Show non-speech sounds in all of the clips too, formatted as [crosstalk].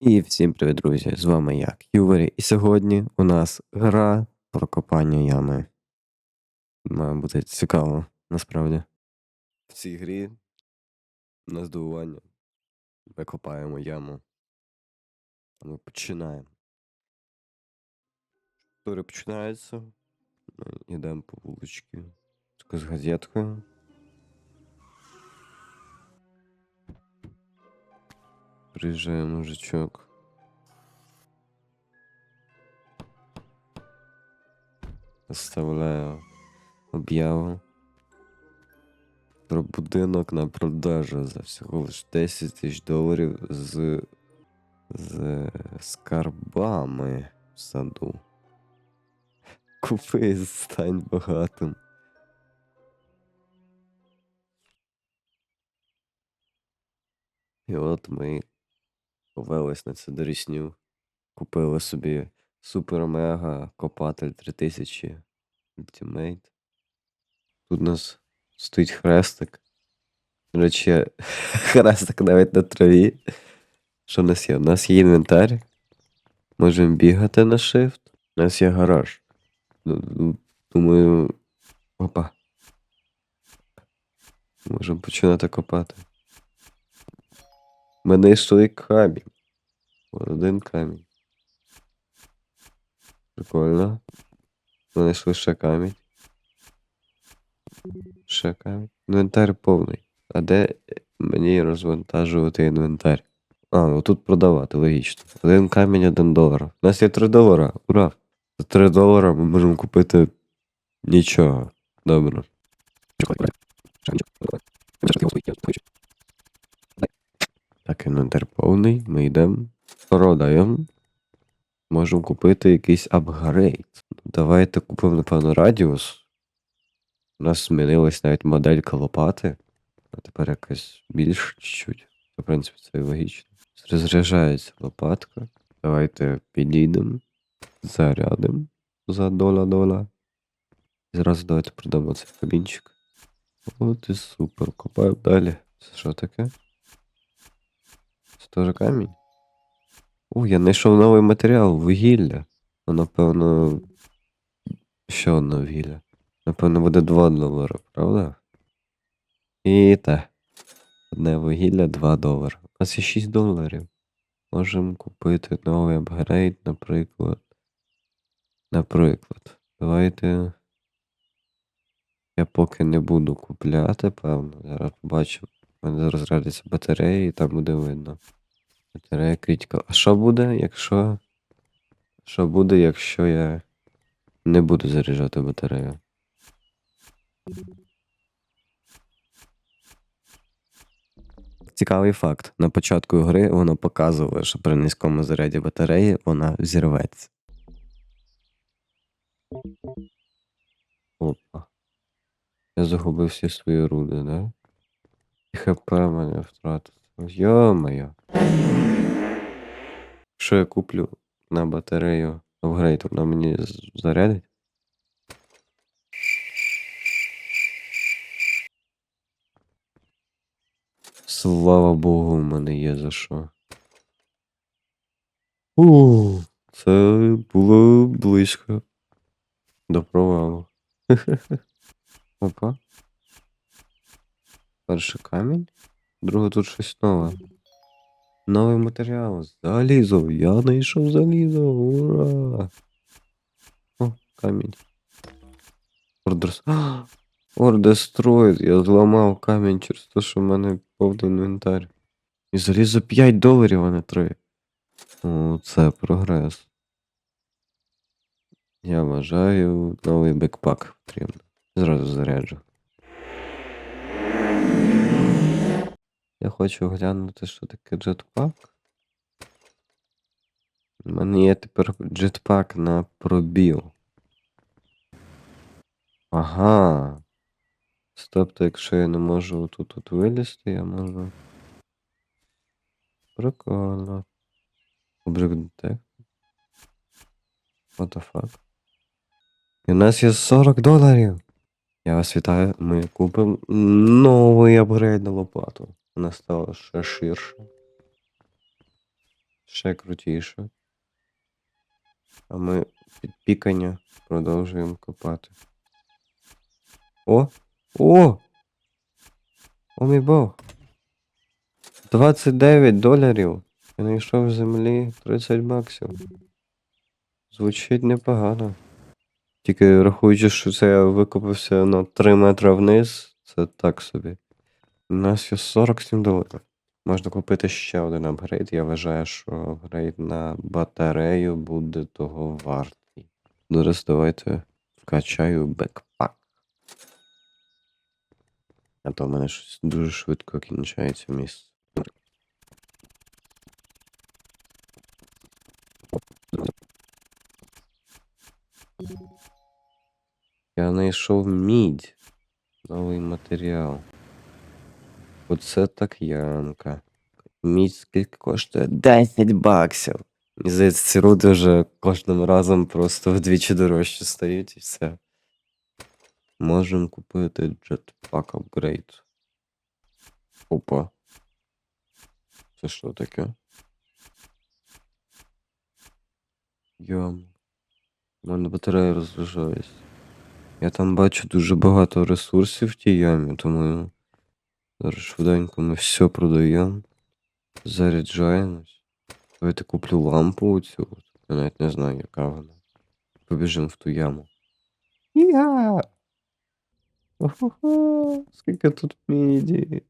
І всім привіт, друзі! З вами я, Кювері, і сьогодні у нас гра про копання ями. Має бути цікаво, насправді. В цій грі на здивування ми копаємо яму. Ми починаємо. Тури починається. Ми йдемо по вуличці. З газеткою. Приїжджає мужичок. Оставляю об'яву про будинок на продажу за всього лиш 10 тисяч доларів з, з скарбами в саду. Купи, стань багатим. І от ми повелись на цю дорісню. Купили собі супер-мега копатель 3000 Ultimate. Тут у нас стоїть хрестик. До речі, [laughs] хрестик навіть на траві. Що в нас є? У нас є інвентар. Можемо бігати на shift. У нас є гараж. Ну, ну, Думаю. Опа. Можемо починати копати. Ми знайшли камінь. Один камінь. Прикольно. Ми знайшли ще камінь. Ще камінь. Інвентар повний. А де мені розвантажувати інвентар? А, ну тут продавати, логічно. Один камінь, один долар. У нас є 3 долара. Ура! За 3 долара ми можемо купити нічого. Добре. Так, інвентар повний. Ми йдемо. Продаємо. Можемо купити якийсь апгрейд. Давайте купимо, напевно, радіус. У нас змінилась навіть моделька лопати. А тепер якась більш чуть-чуть. В принципі, це і логічно. Розряджається лопатка. Давайте підійдемо. Зарядимо за доля-доля. І зразу давайте продамо цей камінчик. От і супер. Копаємо далі. Це що таке? Це теж камінь? О, я знайшов новий матеріал, вугілля. Ну, напевно. Ще одне вугілля. Напевно, буде 2 долари, правда? І те. Одне вугілля 2 долари. У нас є 6 доларів. Можемо купити новий апгрейд, наприклад. Наприклад. Давайте. Я поки не буду купляти, певно. Зараз побачимо. У мене зараз зарядиться батарея і там буде видно. Батарея критика. А що буде, якщо. Що буде, якщо я не буду заряджати батарею? Цікавий факт. На початку гри воно показувало, що при низькому заряді батареї вона взірветься. Опа. Я загубив всі свої руди, да? ХП мене втратив. Йо-моє. Що я куплю на батарею апгрейд, вона мені зарядить? Слава Богу, в мене є за що. У, це було близько. До провалу. [laughs] Опа. Перший камінь. Друге тут щось нове. Новий матеріал. Залізо. Я знайшов залізо. Ура! О, камінь. Ордерс. Ордестроїд. [gasps] Я зламав камінь через те, що в мене повний інвентар. І залізо 5 доларів, а не 3. О, це прогрес. Я вважаю, новий бекпак потрібно. Зразу заряджу. Я хочу глянути, що таке джетпак. У мене є тепер джетпак на пробіл. Ага. Тобто, якщо я не можу тут от вилізти, я можу. Прикольно. Обрик-детект. What the fuck? І у нас є 40 доларів. Я вас вітаю, ми купимо новий апгрейд на лопату. Вона стала ще ширше. ще крутіше. А ми під пікання продовжуємо копати. О! О! О мій Бог! 29 доларів. Я знайшов в землі 30 баксів. Звучить непогано. Тільки рахуючи, що це я викопався на 3 метри вниз, це так собі. У нас є 47 доларів. Можна купити ще один апгрейд. Я вважаю, що апгрейд на батарею буде того вартий. Зараз давайте вкачаю бекпак. А то в мене щось дуже швидко кінчається місце. Я знайшов мідь. Новий матеріал. Оце так ямка. Мідь скільки коштує? 10 баксів. Мені здається, ці руди вже кожним разом просто вдвічі дорожче стають і все. Можемо купити джетпак апгрейд. Опа. Це що таке? Йом. У мене батарея розряджається. Я там бачу дуже багато ресурсів в тій ямі, тому зараз швиденько ми все продаємо. Заряджаємось. Давайте куплю лампу оцю. Я навіть не знаю, яка вона. Побіжимо в ту яму. Я. Охо-хо, скільки тут міді.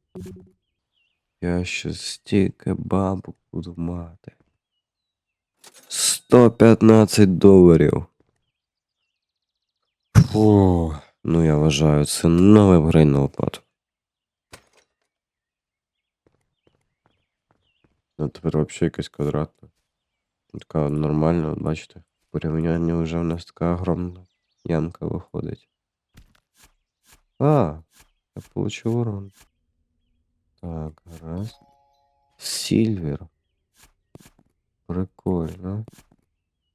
Я ще стільки бабок буду мати. 115 доларів. Фу. Ну, я вважаю, це новий апгрейд на лопату. Ну, тепер взагалі якась квадратна. Така нормальна, бачите. В порівнянні вже в нас така огромна ямка виходить. А, я получив урон. Так, раз. Сільвер. Прикольно.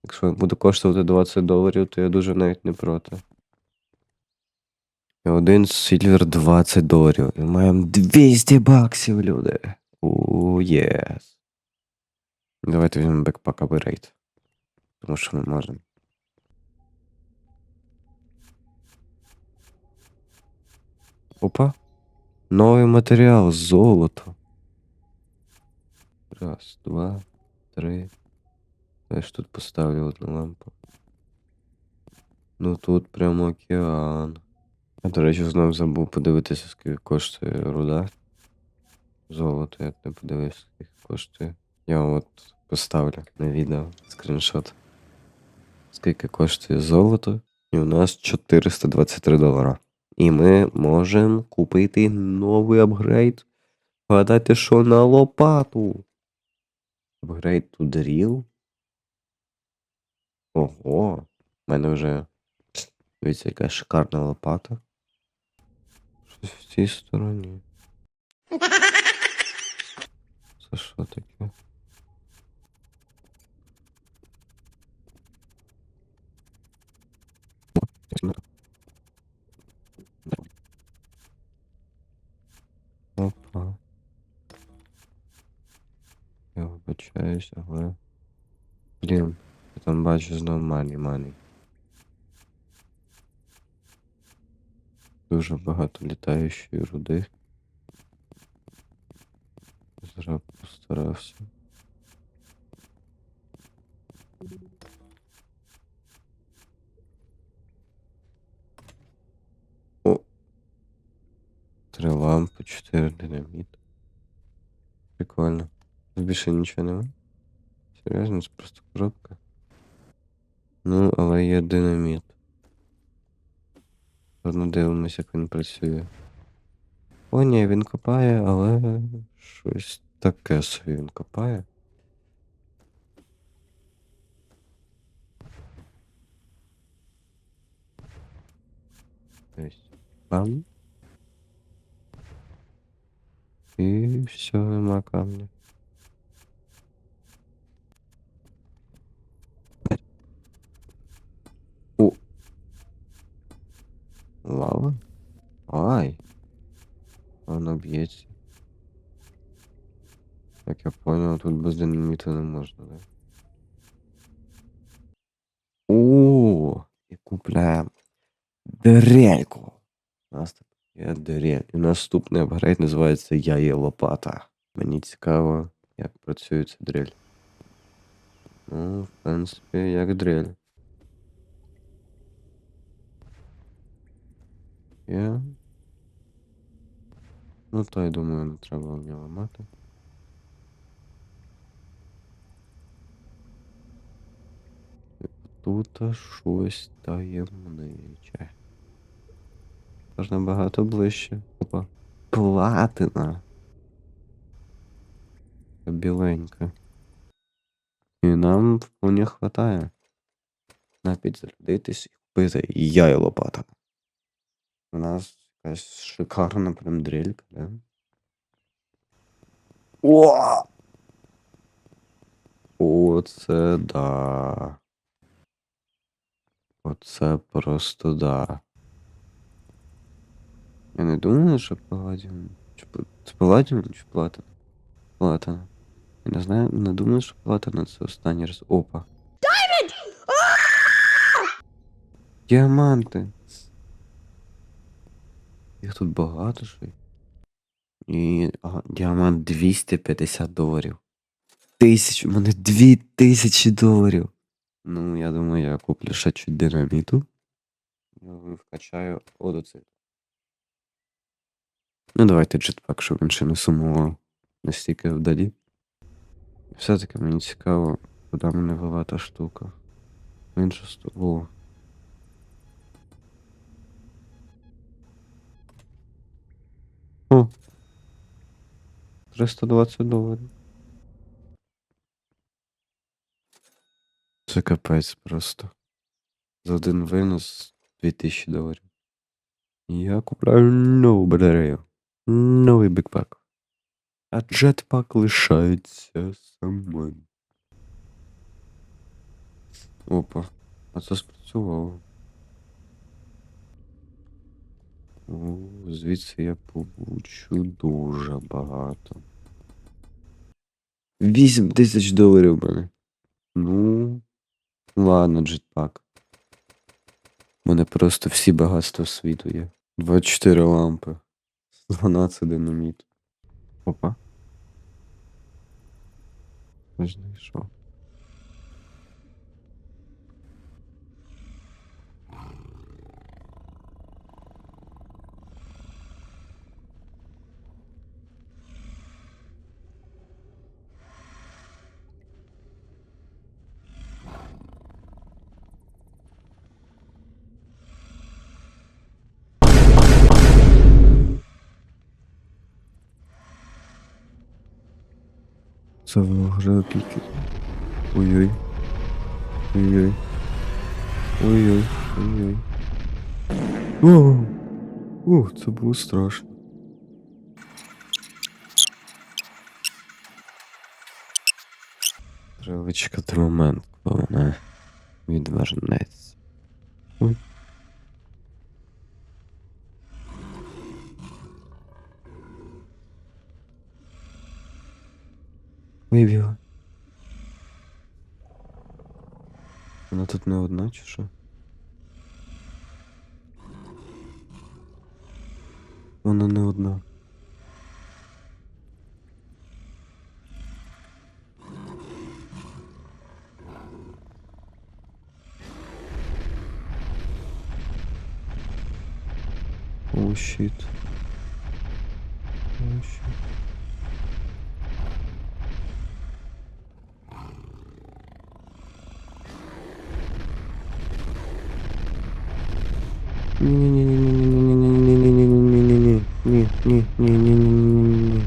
Якщо буде коштувати 20 доларів, то я дуже навіть не проти. І один сільвер 20 доларів. І маємо 200 баксів, люди. У єс. Давайте візьмемо бекпак або рейд. Тому що ми можемо. Опа. Новий матеріал, золото. Раз, два, три. Я ж тут поставлю одну лампу. Ну тут прямо океан. Я, до речі, знов забув подивитися, скільки коштує руда. Золото, я не подивився, скільки коштує. Я от поставлю на відео скріншот. Скільки коштує золото? І у нас 423 долара. І ми можемо купити новий апгрейд. Гадайте, що на лопату. Апгрейд to drill. Ого. У мене вже. Дивіться, яка шикарна лопата. Щось в цій стороні. [laughs] Це що таке? Опа. Я вибачаюсь, але. Блін, я там бачу знов мані мані. Дуже багато літаючої руди. Зараз постарався. О! Три лампи, чотири динаміт. Прикольно. Більше нічого нема? Серйозно, це просто коробка. Ну, але є динаміт. Ладно, дивимось, як він працює. О, ні, він копає, але щось таке собі він копає. Ось. Бам. І все, нема камня. О. Лава? Ай. Воно б'ється. Як я понял, тут без динаміту не можна, да? О, і купляємо дрельку. У нас тут є дрель. І наступний апгрейд називається Я є лопата. Мені цікаво, як працює ця дрель. Ну, в принципі, як дрель. Є. Ну, то я думаю, не треба нього ламати. Тут щось таємниче. Аж набагато ближче. Опа. Платина. Біленька. І нам вполне хватає. На підзарядитись і купити я і лопата. У нас якась шикарна прям дрелька, да? О! Оце да. Оце просто да. Я не думаю, що паладіум. Чи паладіум чи платина? Платина. Я не знаю, не думаю, що платина це останній раз. Опа. Діаманти. Їх тут багато що. І ага, діамант 250 доларів. Тисяч, у мене 2000 доларів. Ну, я думаю, я куплю ще чуть динаміту. Вкачаю одоцит. Ну, давайте джетпак, щоб він ще не сумував настільки вдалі. Все-таки мені цікаво, куди мене вела та штука. Іншу сторону. 320 доларів. Це капець просто. За один винос 2000 доларів. Я купляю нову батарею. Новий бекпак. А джетпак лишається самим. Опа. А це спрацювало. О, звідси я получу дуже багато. 8 тисяч доларів мене. Ну. Ладно, джетпак. У мене просто всі багатства світу є. 24 лампи. 12 динаміт. Опа. Не знайшов. Це вже тільки. Ой-ой. Ой-ой. Ой-ой. Ой-ой. О! Ух, це було страшно. Треба вичекати момент, коли вона відвернеться. Ой. Вибігла. Вона тут не одна, чи що? Вона не одна. О, щит. не, не, не, не, не, не, не, не,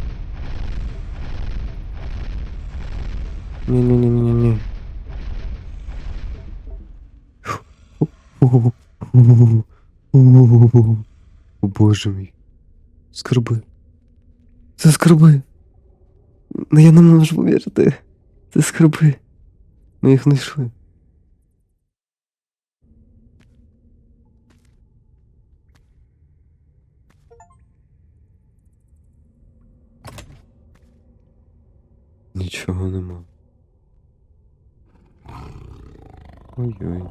Не-не-не-не-не-не. О боже мій. Скарби. Це скарби. Ну я не можу повірити. Це скарби. Ми їх знайшли. Нічого нема. Ой-ой.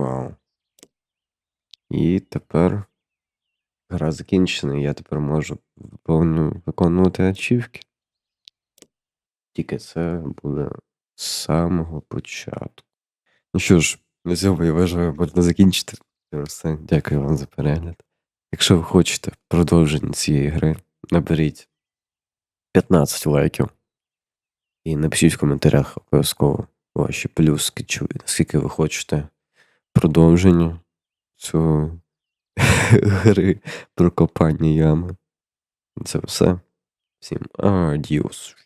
Вау. І тепер гра закінчена, і я тепер можу виконувати ачівки. Тільки це буде з самого початку. Ну що ж, на цьому я вважаю, можна закінчити. Дякую вам за перегляд. Якщо ви хочете продовження цієї гри, наберіть 15 лайків. І напишіть в коментарях обов'язково ваші плюски, чи наскільки ви хочете продовження цього [laughs] гри про копання ями. Це все. Всім адіос.